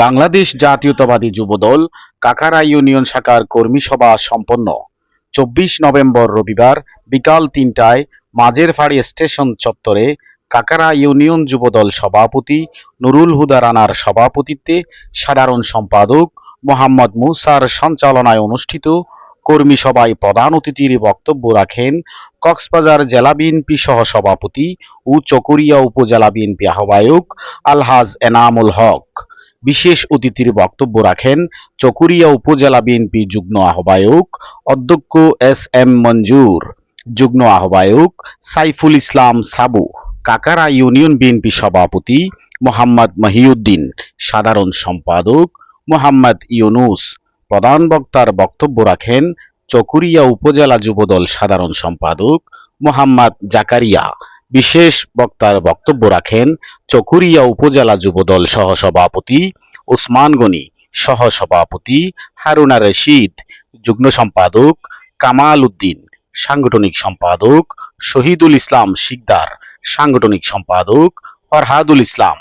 বাংলাদেশ জাতীয়তাবাদী যুবদল, কাকারা ইউনিয়ন শাখার কর্মী সভা সম্পন্ন। চব্বিশ নভেম্বর রবিবার বিকাল তিনটায় মাঝেরফাড়ি স্টেশন চত্বরে কাকারা ইউনিয়ন যুবদল সভাপতি নুরুল হুদা রানার সভাপতিত্বে সাধারণ সম্পাদক মোহাম্মদ মুসার সঞ্চালনায় অনুষ্ঠিত কর্মী সভায় প্রধান অতিথির বক্তব্য রাখেন কক্সবাজার জেলা বিএনপি সহ সভাপতি ও চকরিয়া উপজেলা বিএনপি আহ্বায়ক আলহাজ এনামুল হক। বিশেষ অতিথির বক্তব্য রাখেন চকুরিয়া উপজেলা বিএনপি যুগ্ম আহ্বায়ক অধ্যক্ষ এস এম মঞ্জুর, যুগ্ম আহ্বায়ক সাইফুল ইসলাম সাবু, কাকারা ইউনিয়ন বিএনপি সভাপতি মোহাম্মদ মহিউদ্দিন, সাধারণ সম্পাদক মোহাম্মদ ইউনুস। প্রধান বক্তার বক্তব্য রাখেন চকুরিয়া উপজেলা যুবদল সাধারণ সম্পাদক মোহাম্মদ জাকারিয়া। বিশেষ বক্তার বক্তব্য রাখেন চকুরিয়া উপজেলা যুবদল সহসভাপতি ওসমান গনি, সহসভাপতি হারুনা রশিদ, যুগ্ম সম্পাদক কামাল উদ্দিন, সাংগঠনিক সম্পাদক শহীদুল ইসলাম শিকদার, সাংগঠনিক সম্পাদক ফরহাদুল ইসলাম,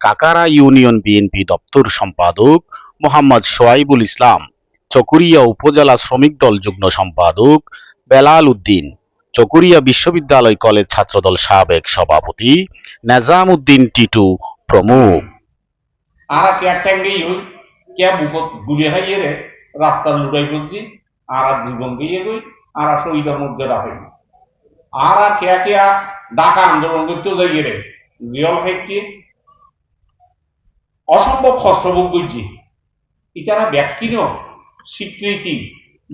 কাকারা ইউনিয়ন বিএনপি দপ্তর সম্পাদক মোহাম্মদ সোয়াইবুল ইসলাম, চকুরিয়া উপজেলা শ্রমিক দল যুগ্ম সম্পাদক বেলাল উদ্দিন, চকুরিয়া বিশ্ববিদ্যালয় কলেজ ছাত্রদল সাবেক সভাপতি নেজাম উদ্দিন টিটু প্রমুখ। আর কে ট্যাঙ্গেই হই? কে বুকত গুলি হাইয়ে রে? রাস্তা লুটাই করছি আর জীবন গিয়ে গই, আর শহীদের মধ্যে আর কে কে ডাকা আন্দোলন করতে যাইয়ে রে? জিয়ল অসম্ভব খসরবুক করছি ইতারা ব্যক্তিরও স্বীকৃতি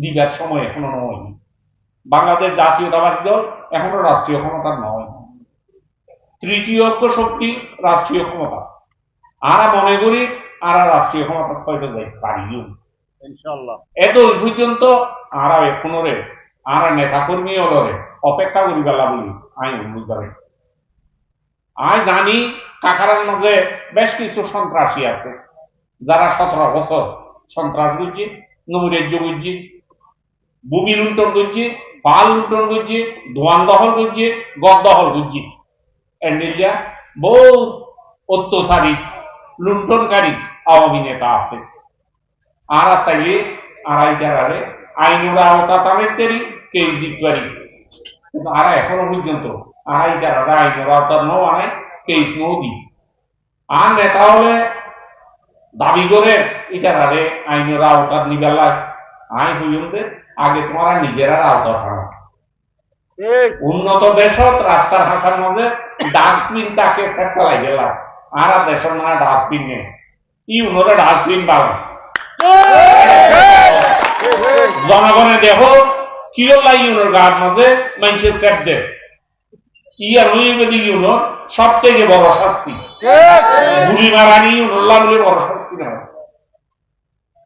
দিবার সময় এখনও নয়। বাংলাদেশ জাতীয়তাবাদী দল এখনও রাষ্ট্রীয় ক্ষমতা নয়। তৃতীয় শক্তি রাষ্ট্রীয় ক্ষমতা। আরা মনে করি আরা রাষ্ট্রীয় ক্ষমতা হয়তো যাই পারিও ইনশাল্লাহ এত পর্যন্ত আরা এখনও রে আরা নেতা কর্মী হলরে অপেক্ষা করি বেলা বলি আমি অনুরোধ করে। আমি জানি কাকারার মাঝে বেশ কিছু সন্ত্রাসী আছে যারা সতেরো বছর সন্ত্রাস করছে নৈরাজ্য করছে ভূমি লুণ্ঠন করছে পাল লুণ্ঠন করছে দোয়ান দখল করছে গদ দখল করছে। এন্ডিলিয়া বহু অত্যাচারী লুণ্ঠনকারী আওয়ামী নেতা আছে। আর চাইলে আড়াইটার আরে আইনের আওতা তাদের তেরি কেউ কিন্তু আরা এখনও পর্যন্ত আড়াইটার আরে আইনের আওতা নো আনে কেস নো দি আর নেতা হলে দাবি করে এটার আরে আইনের আওতা নিবেলা আইন পর্যন্ত আগে তোমার নিজেরা আওতা ঠিক উন্নত দেশত রাস্তার হাসার মাঝে ডাস্টবিন তাকে সেট করাই গেলা মানে ডাস্টবিন নেই ই উন্নত ডাস্টবিন পাবে জনগণে দেখো কি লাই ইউনোর গাছ মাঝে মানুষের সেট দে ই আর ওই যদি ইউনোর সবচেয়ে বড় শাস্তি গুলি মারানি ইউনোল্লা বলে বড় শাস্তি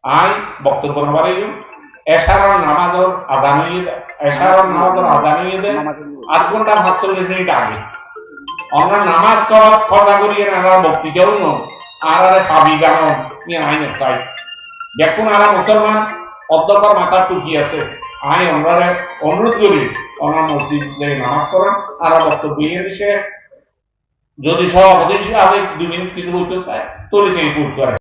আই বক্তব্য নবার এশারর নামাজর আজান দেয় এশারর নামাজর আজান দেয় আধ ঘণ্টা সাতচল্লিশ মিনিট আগে আমরা নামাজ করার করি আর আরে পাবি গান চাই দেখুন মুসলমান মাথা টুকি আছে আই আমরা অনুরোধ করি আমরা মসজিদ নামাজ করান আর বক্তব্য দিছে যদি সভাপতি হিসেবে দুই মিনিট কিছু বলতে চায় করে